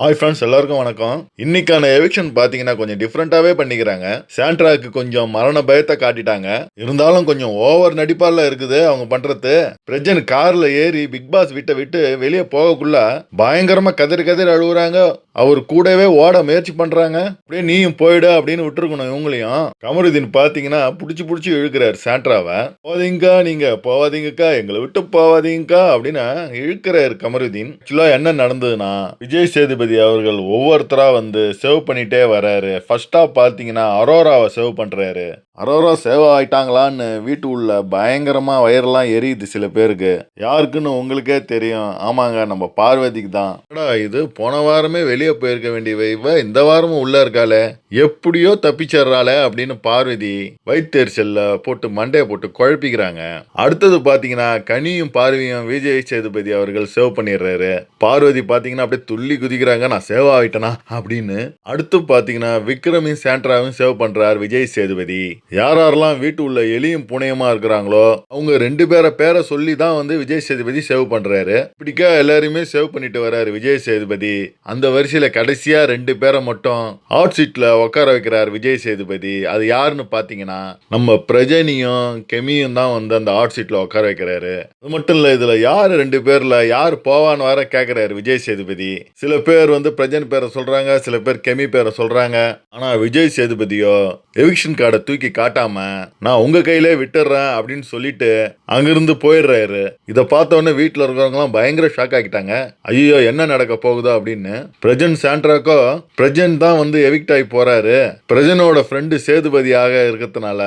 Hi friends எல்லாருக்கும் வணக்கம். இன்னைக்கான எவிக்ஷன் பார்த்தீங்கன்னா கொஞ்சம் டிஃப்ரெண்ட்டாகவே பண்ணிக்கிறாங்க. சாண்ட்ராக்கு கொஞ்சம் மரண பயத்தை காட்டிட்டாங்க. இருந்தாலும் கொஞ்சம் ஓவர் நடிப்பால இருக்குது அவங்க பண்ணுறது பிரஜன் காரில் ஏறி பிக் பாஸ் விட்ட விட்டு வெளியே போகக்குள்ள பயங்கரமாக கதறி கதறி அழுகுறாங்க. அவர் கூடவே ஓட முயற்சி பண்ணுறாங்க அப்படியே நீயும் போயிடு அப்படின்னு விட்டுருக்கணும் இவங்களையும். கமருதீன் பார்த்தீங்கன்னா பிடிச்சி பிடிச்சி இழுக்கிறார் சாண்ட்ராவை போதீங்கக்கா நீங்கள் போவாதீங்கக்கா எங்களை விட்டு போவாதீங்கக்கா அப்படின்னு இழுக்கிறார் கமருதீன். ஆக்சுவலாக என்ன நடந்ததுன்னா விஜய் சேதுபதி அவர்கள் ஒவ்வொருத்தரா வந்து சேவ் பண்ணிட்டே வராரு ஃபர்ஸ்டா பார்த்தீங்கன்னா அரோராவை சேவ் பண்றாரு. அரோரா சேவ் ஆயிட்டாங்களான்னு வீட்டு உள்ள பயங்கரமா வயரெல்லாம் எரியுது சில பேருக்கு. யாருக்குன்னு உங்களுக்கே தெரியும். ஆமாங்க நம்ம பார்வதிக்கு தான். இது? போன வாரமே வெளியே போயிருக்க வேண்டிய இவ இந்த வாரமும் உள்ளே இருக்காளே. எப்படியோ தப்பிச்சிடுறாளே அப்படின்னு பார்வதி வயிற்றுச்சல்ல போட்டு மண்டையை போட்டு குழப்பிக்கிறாங்க. அடுத்தது பார்த்தீங்கன்னா கனியும் பார்வையும் விஜய் சேதுபதி அவர்கள் சேவ் பண்ணிடுறாரு. பார்வதி பாத்தீங்கன்னா அப்படியே துள்ளி குதிக்கிறாங்க. நான் சேவ் ஆயிட்டேனா? அப்படின்னு அடுத்து பார்த்தீங்கன்னா விக்ரமையும் சாண்ட்ராவையும் சேவ் பண்ணுறார் விஜய் சேதுபதி. யார் யாரெல்லாம் வீட்டு உள்ள எலியும் புனையமா இருக்கிறாங்களோ அவங்க ரெண்டு பேரை பேரை சொல்லி தான் வந்து விஜய் சேதுபதி சேவ் பண்றாரு. இப்படிக்கா எல்லாரையுமே சேவ் பண்ணிட்டு வர்றாரு விஜய் சேதுபதி. அந்த வரிசையில் கடைசியா ரெண்டு பேரை மட்டும் ஹாட் சீட்ல உட்கார வைக்கிறார் விஜய் சேதுபதி. அது யாருன்னு பார்த்தீங்கன்னா நம்ம பிரஜனியும் கெமியும் தான் வந்து அந்த ஹாட் சீட்ல உட்கார வைக்கிறாரு. அது மட்டும் இல்ல இதுல யார் ரெண்டு பேரில் யார் போவான்னு வர கேட்குறாரு விஜய் சேதுபதி. சில பேர் பேர் வந்து பிரஜன் பேரை சொல்றாங்க சில பேர் கெமி பேரை சொல்றாங்க. ஆனா விஜய் சேதுபதியோ எவிக்ஷன் கார்டை தூக்கி காட்டாம நான் உங்க கையிலே விட்டுறேன் அப்படின்னு சொல்லிட்டு அங்கிருந்து போயிடுறாரு. இதை பார்த்த உடனே வீட்டில் இருக்கிறவங்களாம் பயங்கர ஷாக் ஆகிட்டாங்க ஐயோ என்ன நடக்க போகுதோ அப்படின்னு. பிரஜன் சாண்ட்ராக்கோ பிரஜன் தான் வந்து எவிக்ட் ஆகி போறாரு. பிரஜனோட ஃப்ரெண்டு சேதுபதியாக இருக்கிறதுனால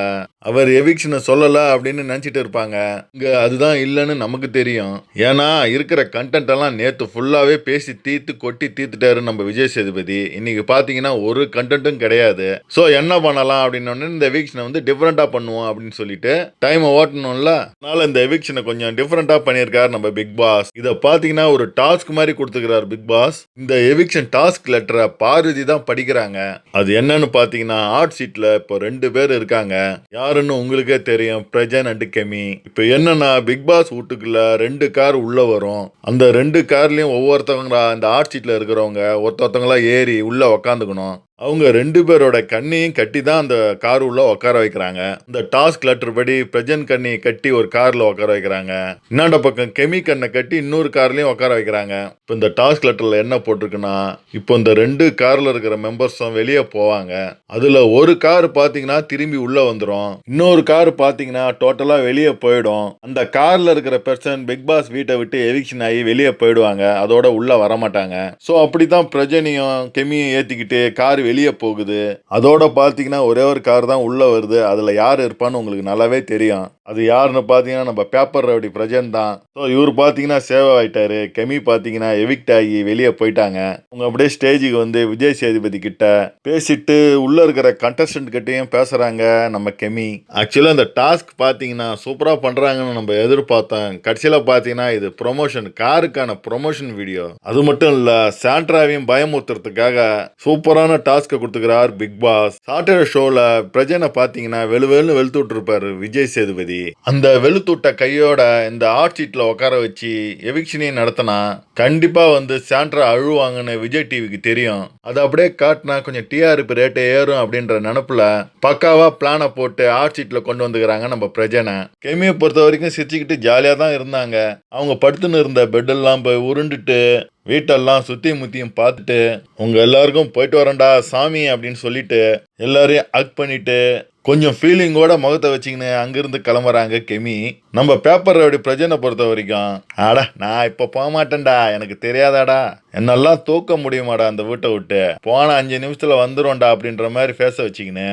அவர் எவிக்ஷனை சொல்லலை அப்படின்னு நினைச்சிட்டு இருப்பாங்க. இங்க அதுதான் இல்லைன்னு நமக்கு தெரியும். ஏன்னா இருக்கிற கண்டென்ட் எல்லாம் நேற்று ஃபுல்லாகவே பேசி தீர்த்து கொட்டி தீர்த்துட்டாருன்னு நம்ம விஜய் சேதுபதி. இன்னைக்கு பாத்தீங்கன்னா ஒரு கண்டென்ட்டும் கிடையாது. ஸோ என்ன பண்ணலாம் அப்படின்னு இந்த எவிக்ஷனை வந்து டிஃப்ரெண்டா பண்ணுவோம் அப்படின்னு சொல்லிட்டு டைமை ஓட்டணும்ல? அதனால இந்த எவிக்ஷனை கொஞ்சம் டிஃப்ரெண்டா பண்ணியிருக்காரு நம்ம பிக் பாஸ் இதை பார்த்தீங்கன்னா ஒரு டாஸ்க் மாதிரி கொடுத்துக்கிறார் பிக் பாஸ் இந்த எவிக்ஷன் டாஸ்க் லெட்டரை பார்வதி தான் படிக்கிறாங்க. அது என்னன்னு பார்த்தீங்கன்னா ஆர்ட் சீட்டில் இப்போ ரெண்டு பேர் இருக்காங்க. யாருன்னு உங்களுக்கே தெரியும் பிரஜன் அண்ட் கெமி. இப்போ என்னன்னா பிக் பாஸ் வீட்டுக்குள்ள ரெண்டு கார் உள்ள வரும். அந்த ரெண்டு கார்லயும் ஒவ்வொருத்தவங்க அந்த ஆர்ட் சீட்டில் இருக்கிற இருக்கிறவங்க ஒருத்தொருத்தவங்களா ஏறி உள்ளே உக்காந்துக்கணும். அவங்க ரெண்டு பேரோட கண்ணையும் கட்டி தான் அந்த கார் உள்ள உட்கார வைக்கிறாங்க. இந்த டாஸ்க் லெட்டர் படி பிரஜன் கண்ணியை கட்டி ஒரு கார்ல உட்கார வைக்கிறாங்க. இன்னாண்ட பக்கம் கெமி கண்ணை கட்டி இன்னொரு கார்லயும் உட்கார வைக்கிறாங்க. இப்போ இந்த டாஸ்க் லெட்டர்ல என்ன போட்டிருக்குன்னா இப்போ இந்த ரெண்டு கார்ல இருக்கிற மெம்பர்ஸும் வெளியே போவாங்க. அதுல ஒரு கார் பாத்தீங்கன்னா திரும்பி உள்ள வந்துடும் இன்னொரு கார் பாத்தீங்கன்னா டோட்டலா வெளியே போயிடும். அந்த கார்ல இருக்கிற பர்சன் பிக் பாஸ் வீட்டை விட்டு எவிக்ஷன் ஆகி வெளியே போயிடுவாங்க. அதோட உள்ள வரமாட்டாங்க. ஸோ அப்படிதான் பிரஜனையும் கெமியும் ஏத்திக்கிட்டு கார் வெளியே போகுது. அதோட பார்த்தீங்கன்னா ஒரே ஒரு கார் தான் உள்ளே வருது. அதுல யார் இருப்பான்னு உங்களுக்கு நல்லாவே தெரியும். அது யாருன்னு பார்த்தீங்கன்னா நம்ம பேப்பர் ரவுடி பிரஜன் தான். ஸோ இவர் பார்த்தீங்கன்னா சேவ் ஆயிட்டாரு. கெமி பார்த்தீங்கன்னா எவிக்ட் ஆகி வெளியே போயிட்டாங்க. அவங்க அப்படியே ஸ்டேஜுக்கு வந்து விஜய் சேதுபதி கிட்ட பேசிட்டு உள்ள இருக்கிற கண்டஸ்டன்ட் கிட்டேயும் பேசுறாங்க நம்ம கெமி. ஆக்சுவலாக அந்த டாஸ்க் பார்த்தீங்கன்னா சூப்பராக பண்றாங்கன்னு நம்ம எதிர்பார்த்தோம். கடைசியில் பார்த்தீங்கன்னா இது ப்ரொமோஷன் காருக்கான ப்ரொமோஷன் வீடியோ அது மட்டும் இல்லை சாண்ட்ராவையும் பயமுறுத்துறதுக்காக சூப்பரான டாஸ்க் டாஸ்க்கை கொடுத்துக்கிறார் பிக் பாஸ். சாட்டர்டே ஷோல பிரஜனை பார்த்தீங்கன்னா வெளு வெளுன்னு வெளுத்து விட்டுருப்பாரு விஜய் சேதுபதி. அந்த வெளுத்துட்ட கையோட இந்த ஆர்ட் சீட்ல உட்கார வச்சு எவிக்ஷனையும் நடத்தினா கண்டிப்பா வந்து சாண்ட்ரா அழுவாங்கன்னு விஜய் டிவிக்கு தெரியும். அது அப்படியே காட்டினா கொஞ்சம் டிஆர்பி ரேட்டு ஏறும் அப்படின்ற நினப்புல பக்காவா பிளானை போட்டு ஆர்ட் சீட்ல கொண்டு வந்துக்கிறாங்க நம்ம பிரஜனை. கெமியை பொறுத்த வரைக்கும் சிரிச்சுக்கிட்டு ஜாலியாக தான் இருந்தாங்க. அவங்க படுத்துன்னு இருந்த பெட்டெல்லாம் போய் உருண்டுட்டு வீட்டெல்லாம் சுத்தி முத்தியும் பார்த்துட்டு உங்க எல்லாருக்கும் போயிட்டு வரேன்டா சாமி அப்படின்னு சொல்லிட்டு எல்லாரையும் அக் பண்ணிட்டு கொஞ்சம் ஃபீலிங்கோட முகத்தை வச்சுக்கின்னு அங்கிருந்து கிளம்புறாங்க கெமி. நம்ம பேப்பர் அப்படி பிரஜனை பொறுத்த வரைக்கும் ஆடா நான் இப்போ போக மாட்டேன்டா எனக்கு தெரியாதாடா. என்னெல்லாம் தூக்க முடியுமாடா அந்த வீட்டை விட்டு. போன அஞ்சு நிமிஷத்தில் வந்துரும்டா அப்படின்ற மாதிரி ஃபேஸ வச்சுக்கின்னு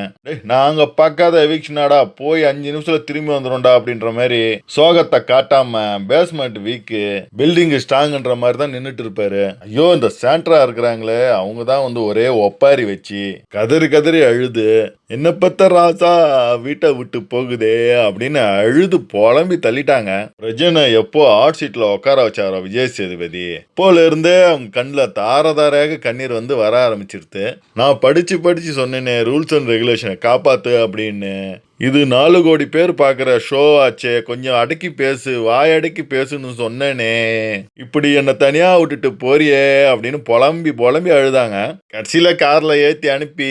நாங்கள் பார்க்காத எவிக்ஷனாடா போய் அஞ்சு நிமிஷத்தில் திரும்பி வந்துடும்டா அப்படின்ற மாதிரி சோகத்தை காட்டாம பேஸ்மெண்ட் வீக்கு பில்டிங்கு ஸ்ட்ராங்ன்ற மாதிரி தான் நின்றுட்டு இருப்பாரு. ஐயோ இந்த சாண்ட்ரா இருக்கிறாங்களே அவங்க தான் வந்து ஒரே ஒப்பாரி வச்சு கதறி கதறி அழுது என்னை பத்த ராசா வீட்டை விட்டு போகுதே அப்படின்னு அழுது புலம்பி தள்ளிட்டாங்க. ரஜினை எப்போ ஹாட் சீட்ல உட்கார வச்சாரோ விஜய் சேதுபதி. போல இருந்தே அவங்க கண்ணில் தார தாரையாக கண்ணீர் வந்து வர ஆரம்பிச்சிருது. நான் படிச்சு படிச்சு சொன்னேனே ரூல்ஸ் அண்ட் ரெகுலேஷனை காப்பாத்து அப்படின்னு இது நாலு கோடி பேர் பார்க்குற ஷோ ஆச்சே. கொஞ்சம் அடக்கி பேசு வாயடக்கி பேசுன்னு சொன்னேனே. இப்படி என்னை தனியாக விட்டுட்டு போறியே அப்படின்னு புலம்பி புலம்பி அழுதாங்க. கடைசியில் காரில் ஏற்றி அனுப்பி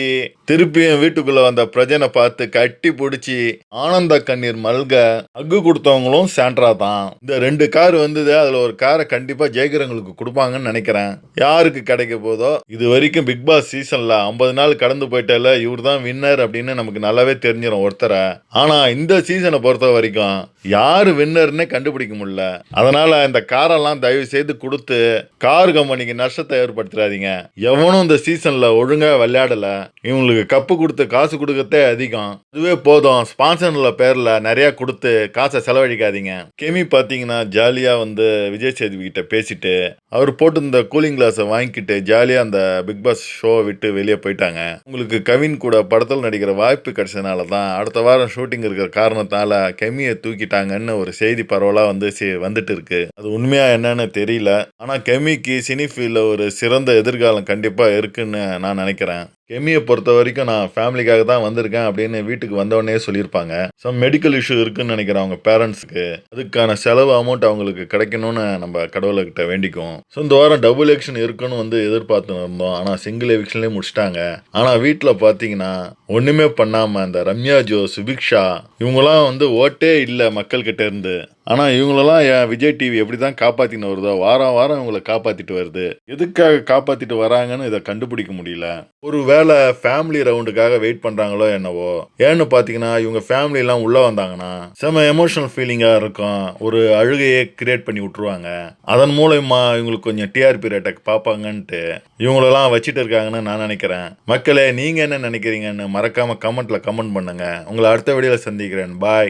திருப்பியும் வீட்டுக்குள்ளே வந்த பிரஜனை பார்த்து கட்டி பிடிச்சி ஆனந்த கண்ணீர் மல்க அக்கு கொடுத்தவங்களும் சாண்ட்ரா தான். இந்த ரெண்டு கார் வந்தது அதில் ஒரு காரை கண்டிப்பாக ஜெயிக்கிறவங்களுக்கு கொடுப்பாங்கன்னு நினைக்கிறேன். யாருக்கு கிடைக்க போதோ இது வரைக்கும் பிக் பாஸ் சீசனில் ஐம்பது நாள் கடந்து போயிட்டால இவர் தான் வின்னர் அப்படின்னு நமக்கு நல்லாவே தெரிஞ்சிடும் ஒருத்தரை. ஆனா இந்த சீசனை பொறுத்த வரைக்கும் யாரு வின்னர்னே கண்டுபிடிக்க முடியல. அதனால இந்த காரெல்லாம் தயவு செய்து கொடுத்து கார் கம்பெனிக்கு நஷ்டத்தை ஏற்படுத்திடாதீங்க எவனும் இந்த சீசன்ல ஒழுங்கா விளையாடல. இவங்களுக்கு கப்பு கொடுத்து காசு கொடுக்கறதே அதிகம். இதுவே போதும். ஸ்பான்சர்ல பேர்ல நிறைய கொடுத்து காசை செலவழிக்காதீங்க. கெமி பாத்தீங்கன்னா ஜாலியா வந்து விஜய் சேதுபிகிட்ட பேசிட்டு அவர் போட்டு இந்த கூலிங் கிளாஸை வாங்கிக்கிட்டு ஜாலியா அந்த பிக் பாஸ் ஷோவை விட்டு வெளியே போயிட்டாங்க. உங்களுக்கு கவின் கூட படத்தில் நடிக்கிற வாய்ப்பு கிடைச்சதுனால தான் அடுத்த வாரம் ஷூட்டிங் இருக்கிற காரணத்தால் கெமியை தூக்கிட்டாங்கன்னு ஒரு செய்தி பரவலாக வந்து வந்துட்டு இருக்கு அது உண்மையாக என்னன்னு தெரியல. ஆனால் கெமிக்கு சினி ஒரு சிறந்த எதிர்காலம் கண்டிப்பாக இருக்குன்னு நான் நினைக்கிறேன். கெமியை பொறுத்த வரைக்கும் நான் ஃபேமிலிக்காக தான் வந்திருக்கேன் அப்படின்னு வீட்டுக்கு வந்தவொடனே சொல்லியிருப்பாங்க. சம் மெடிக்கல் இஷ்யூ இருக்குன்னு நினைக்கிறேன் அவங்க பேரண்ட்ஸுக்கு அதுக்கான செலவு அமௌண்ட் அவங்களுக்கு கிடைக்கணும்னு நம்ம கடவுள்கிட்ட வேண்டிக்குவோம் ஸோ இந்த வாரம் டபுள் எலெக்ஷன் இருக்குன்னு வந்து எதிர்பார்த்து இருந்தோம் ஆனால் சிங்கிள் எலெக்ஷன்லேயே முடிச்சிட்டாங்க. ஆனால் வீட்டில் பார்த்தீங்கன்னா ஒன்றுமே பண்ணாமல் இந்த ரம்யா ஜோ சுபிக்ஷா இவங்களாம் வந்து ஓட்டே இல்லை மக்கள்கிட்ட இருந்து. ஆனால் இவங்களெல்லாம் என் விஜய் டிவி எப்படி தான் காப்பாற்றின்னு வருதோ வாரம் வாரம் இவங்களை காப்பாற்றிட்டு வருது. எதுக்காக காப்பாற்றிட்டு வராங்கன்னு இதை கண்டுபிடிக்க முடியல. ஒரு வேளை ஃபேமிலி ரவுண்டுக்காக வெயிட் பண்ணுறாங்களோ என்னவோ. ஏன்னு பார்த்தீங்கன்னா இவங்க ஃபேமிலிலாம் உள்ளே வந்தாங்கன்னா செம எமோஷனல் ஃபீலிங்காக இருக்கும். ஒரு அழுகையை கிரியேட் பண்ணி விட்டுருவாங்க. அதன் மூலயமா இவங்களுக்கு கொஞ்சம் டிஆர்பி ரேட்டை பார்ப்பாங்கன்ட்டு இவங்களெல்லாம் வச்சுட்டு இருக்காங்கன்னு நான் நினைக்கிறேன். மக்களே நீங்கள் என்ன நினைக்கிறீங்கன்னு மறக்காமல் கமெண்ட்டில் கமெண்ட் பண்ணுங்க. உங்களை அடுத்த வீடியோவில் சந்திக்கிறேன். பாய்